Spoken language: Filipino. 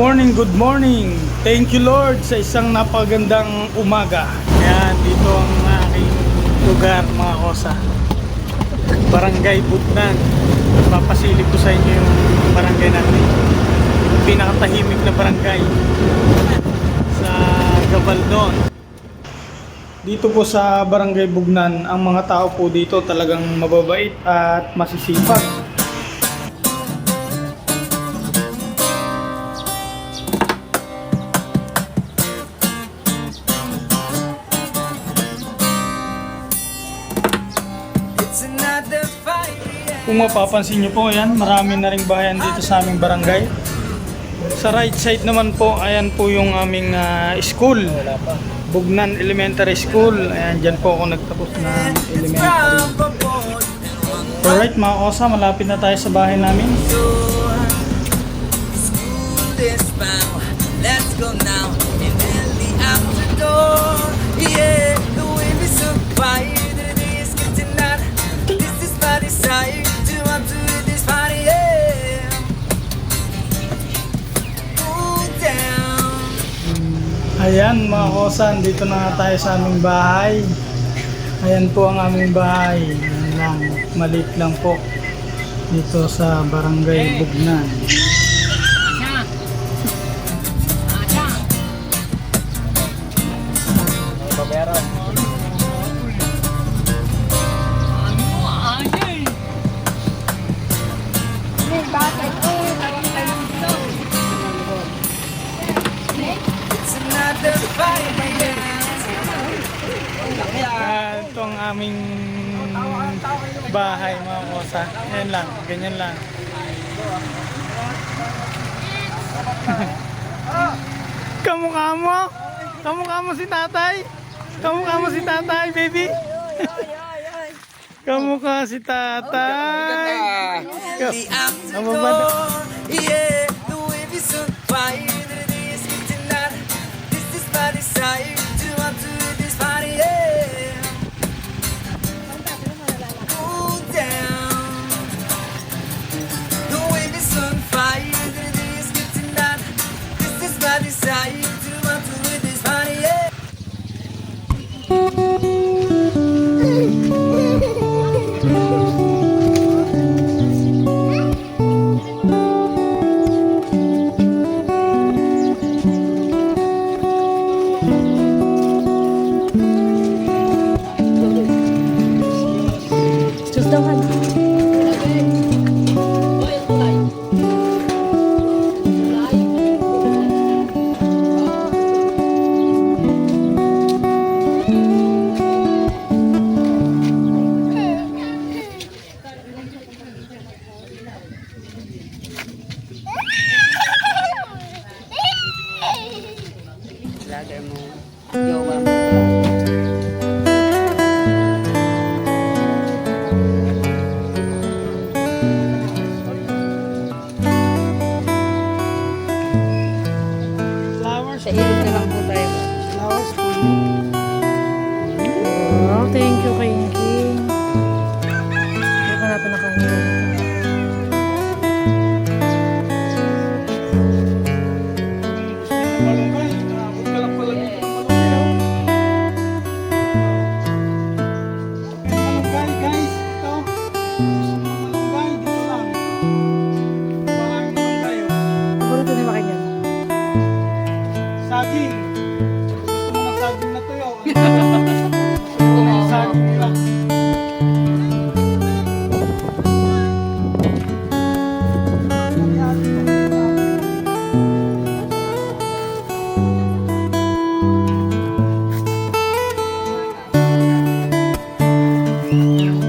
morning, good morning. Thank you Lord sa isang napagandang umaga. Ayan, dito ang aking lugar mga kosa. Barangay Butnan. Papasilip ko sa inyo yung barangay natin. Yung pinakatahimik na barangay sa Gabaldon. Dito po sa Barangay Bugnan, ang mga tao po dito talagang mababait at masisipag. Kung mapapansin nyo po, ayan, marami na ring bayan dito sa aming barangay. Sa right side naman po, ayan po yung aming ah, school. Bugnan Elementary School. Ayan, dyan po ako nagtapos ng elementary. Alright mga kosa, malapit na tayo sa bahay namin. Let's go now. Ayan mga kosa, dito na tayo sa aming bahay. Ayan po ang aming bahay. Ayan lang, maliit lang po. Dito sa Barangay Bugnan. Ito ang aming bahay mga kosa. Ayan lang, ganyan lang. Kamukha mo? Kamukha mo si tatay? Kamukha mo si tatay, baby? Kamukha si tatay. The Ang babado. afternoon. Yeah, the લાગે એમનું જોવાનું 哈哈哈哈哈！我没参与了。怎么样？你同意吗？